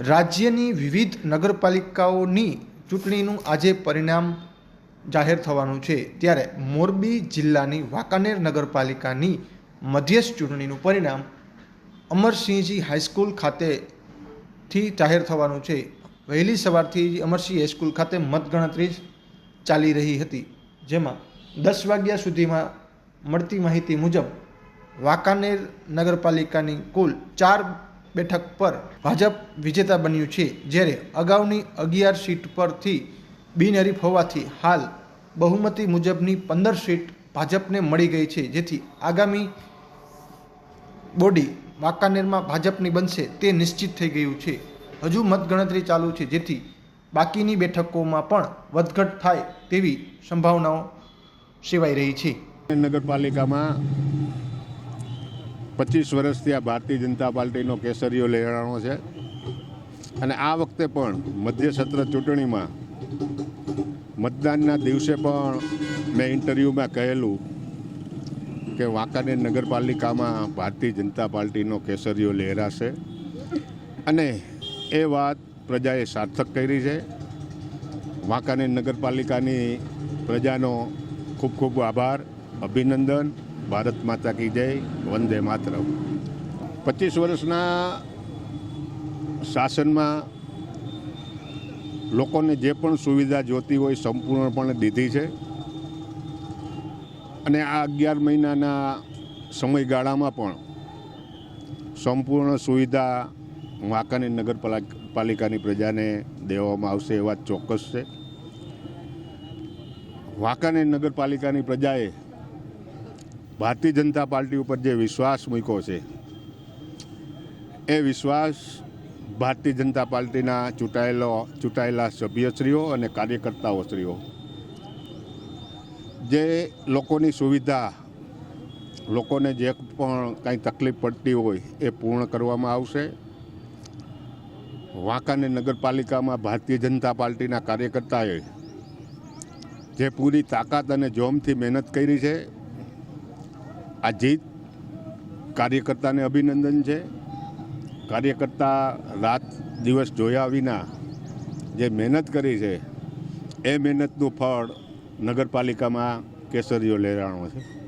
રાજ્યની વિવિધ નગરપાલિકાઓની ચૂંટણીનું આજે પરિણામ જાહેર થવાનું છે. ત્યારે મોરબી જિલ્લાની વાંકાનેર નગરપાલિકાની મધ્યસ્થ ચૂંટણીનું પરિણામ અમરસિંહજી હાઈસ્કૂલ ખાતેથી જાહેર થવાનું છે. વહેલી સવારથી અમરસિંહ હાઈસ્કૂલ ખાતે મતગણતરી ચાલી રહી હતી, જેમાં દસ વાગ્યા સુધીમાં મળતી માહિતી મુજબ વાંકાનેર નગરપાલિકાની કુલ ચાર બેઠક પર ભાજપ વિજેતા બન્યું છે, જ્યારે અગાઉની અગિયાર સીટ પરથી બિનહરીફ હોવાથી હાલ બહુમતી મુજબની પંદર સીટ ભાજપને મળી ગઈ છે, જેથી આગામી બોડી વાંકાનેરમાં ભાજપની બનશે તે નિશ્ચિત થઈ ગયું છે. હજુ મતગણતરી ચાલુ છે, જેથી બાકીની બેઠકોમાં પણ વધઘટ થાય તેવી સંભાવનાઓ સેવાઈ રહી છે. નગરપાલિકામાં પચીસ વર્ષથી આ ભારતીય જનતા પાર્ટીનો કેસરીઓ લહેરાણો છે. અને આ વખતે પણ મધ્ય સત્ર ચૂંટણીમાં મતદાનના દિવસે પણ મેં ઇન્ટરવ્યૂમાં કહેલું કે વાંકાનેર નગરપાલિકામાં ભારતીય જનતા પાર્ટીનો કેસરીઓ લહેરાશે અને એ વાત પ્રજાએ સાર્થક કરી છે. વાંકાનેર નગરપાલિકાની પ્રજાનો ખૂબ ખૂબ આભાર, અભિનંદન. ભારત માતા કી જય, વંદે માત્ર પચીસ વર્ષના શાસનમાં લોકોને જે પણ સુવિધા જોતી હોય સંપૂર્ણપણે દીધી છે. અને આ અગિયાર મહિનાના સમયગાળામાં પણ સંપૂર્ણ સુવિધા વાંકાની નગરપાલિકાની પ્રજાને દેવામાં આવશે એ વાત ચોક્કસ છે. વાંકાનેર નગરપાલિકાની પ્રજાએ ભારતીય જનતા પાર્ટી ઉપર જે વિશ્વાસ મૂક્યો છે, એ વિશ્વાસ ભારતીય જનતા પાર્ટીના ચૂંટાયેલો, ચૂંટાયેલા સભ્યશ્રીઓ અને કાર્યકર્તાઓશ્રીઓ, જે લોકોની સુવિધા, લોકોને જે પણ કાંઈ તકલીફ પડતી હોય એ પૂર્ણ કરવામાં આવશે. વાંકાને નગરપાલિકામાં ભારતીય જનતા પાર્ટીના કાર્યકર્તાએ જે પૂરી તાકાત અને જોમથી મહેનત કરી છે આ જીત કાર્યકર્તાને અભિનંદન છે. કાર્યકર્તા રાત દિવસ જોયા વિના જે મહેનત કરી છે, એ મહેનતનું ફળ નગરપાલિકામાં કેસરીઓ લહેરાણો છે.